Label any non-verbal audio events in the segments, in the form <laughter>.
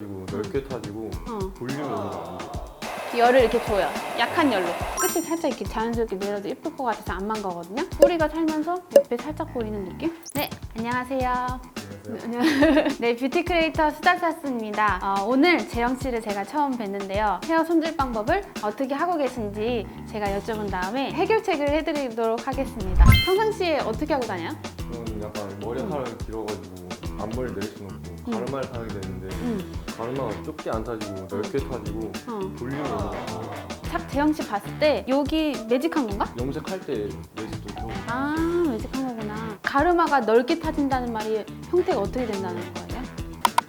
그리고 넓게 타지고 어. 볼륨이 안 돼. 열을 이렇게 줘요. 약한 열로. 끝이 살짝 이렇게 자연스럽게 내려도 예쁠 것 같아서 안만 거거든요. 뿌리가 살면서 옆에 살짝 보이는 느낌? 네, 안녕하세요. 안녕하세요. 네, 뷰티 크리에이터 수다사스입니다. 어, 오늘 재영 씨를 제가 처음 뵀는데요. 헤어 손질 방법을 어떻게 하고 계신지 제가 여쭤본 다음에 해결책을 해드리도록 하겠습니다. 평상시에 어떻게 하고 다녀요? 저는 약간 머리 하나 길어가지고 앞머리 내려놓고 가르마를 타게 되는데 음, 가르마가 좁게 안 타지고 넓게 타지고 어. 볼륨이 돼. 딱 재영 씨 봤을 때 여기 매직한 건가? 염색할 때 레이스도 좀 아, 매직한 거구나. 가르마가 넓게 타진다는 말이 형태가 어떻게 된다는 거예요?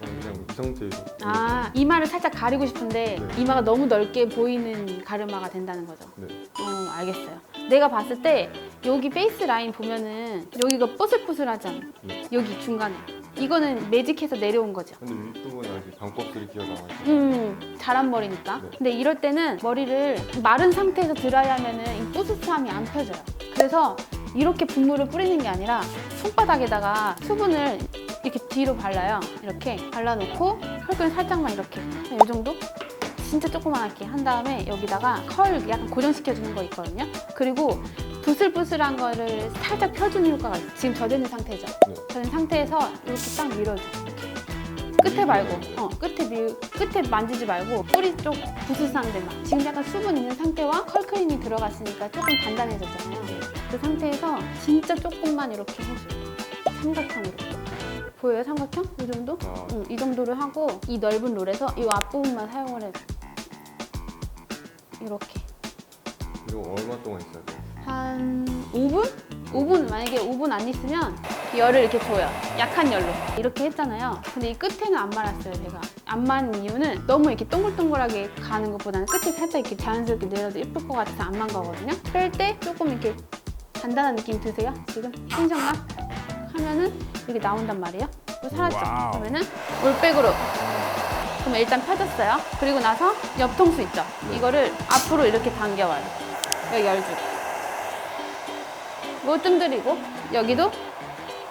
그냥 이 상태에서 아, 이마를 살짝 가리고 싶은데 네. 이마가 너무 넓게 보이는 가르마가 된다는 거죠. 네. 어, 알겠어요. 내가 봤을 때 여기 페이스 라인 보면은 여기가 뽀슬뽀슬하잖아. 네. 여기 중간에. 이거는 매직해서 내려온 거죠. 근데 윗부분에 아직 반곱슬이 기어나와 있어요. 음, 자란 머리니까. 네. 근데 이럴 때는 머리를 마른 상태에서 드라이하면은 이 뽀스스함이 안 펴져요. 그래서 이렇게 분무를 뿌리는 게 아니라 손바닥에다가 수분을 이렇게 뒤로 발라요. 이렇게 발라놓고 혈근 살짝만 이렇게 이 정도? 진짜 조그맣게 한 다음에 여기다가 컬 약간 고정시켜주는 거 있거든요. 그리고 부슬부슬한 거를 살짝 펴주는 효과가 있어요. 지금 젖은 상태죠. 네. 젖은 상태에서 이렇게 딱 밀어줘. 끝에 말고, 어, 끝에 밀, 끝에 만지지 말고 뿌리 쪽 부스스한 데만. 지금 약간 수분 있는 상태와 컬크림이 들어갔으니까 조금 단단해졌잖아요. 그 상태에서 진짜 조금만 이렇게 해줘요. 삼각형으로. 보여요, 삼각형? 이 정도? 아, 응, 이 정도를 하고 이 넓은 롤에서 이 앞부분만 사용을 해줘. 이렇게. 그리고 얼마 동안 있어야 돼요? 한 5분? 5분 만약에 5분 안 있으면 열을 이렇게 줘요. 약한 열로 이렇게 했잖아요. 근데 이 끝에는 안 말았어요. 제가 안 마는 이유는 너무 이렇게 동글동글하게 가는 것보다는 끝이 살짝 이렇게 자연스럽게 내려도 예쁠 것 같아서 안 만 거거든요. 뺄 때 조금 이렇게 단단한 느낌 드세요? 지금 텐션감 하면은 이렇게 나온단 말이에요. 사라져. 와우. 그러면은 올백으로 그럼 일단 펴졌어요. 그리고 나서 옆통수 있죠. 이거를 앞으로 이렇게 당겨와요. 여기 열주고. 이거 뜸들이고 여기도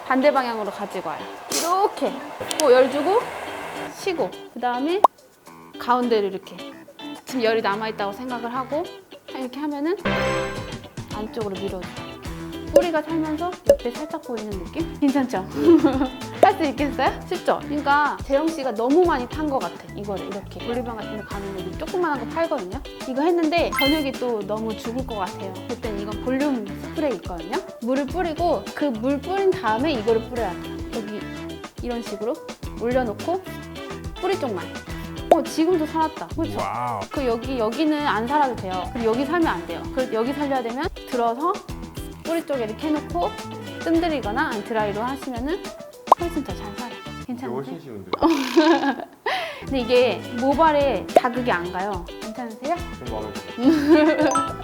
반대 방향으로 가지고 와요. 이렇게 또 열주고 쉬고 그 다음에 가운데를 이렇게 지금 열이 남아있다고 생각을 하고 이렇게 하면은 안쪽으로 밀어줘. 뿌리가 살면서 옆에 살짝 보이는 느낌? 괜찮죠? <laughs> 할 수 있겠어요? 쉽죠? 그러니까 재영 씨가 너무 많이 탄 것 같아. 이거를 이렇게 볼리방 같은 데 가면 조그만한 거 팔거든요. 이거 했는데 저녁이 또 너무 죽을 것 같아요. 그땐 이건 볼륨 스프레이 있거든요. 물을 뿌리고 그 물 뿌린 다음에 이거를 뿌려야 돼요. 여기 이런 식으로 올려놓고 뿌리 쪽만. 어 지금도 살았다. 그렇죠? 그 여기 여기는 안 살아도 돼요. 그리고 여기 살면 안 돼요. 그 여기 살려야 되면 들어서 뿌리 쪽에 이렇게 해놓고 뜸들이거나 드라이로 하시면은 훨씬 더 잘. 이게 괜찮으세요? 훨씬 쉬운데 <laughs> 근데 이게 모발에 자극이 안 가요. 괜찮으세요? 좀 마음에 들어요 <laughs>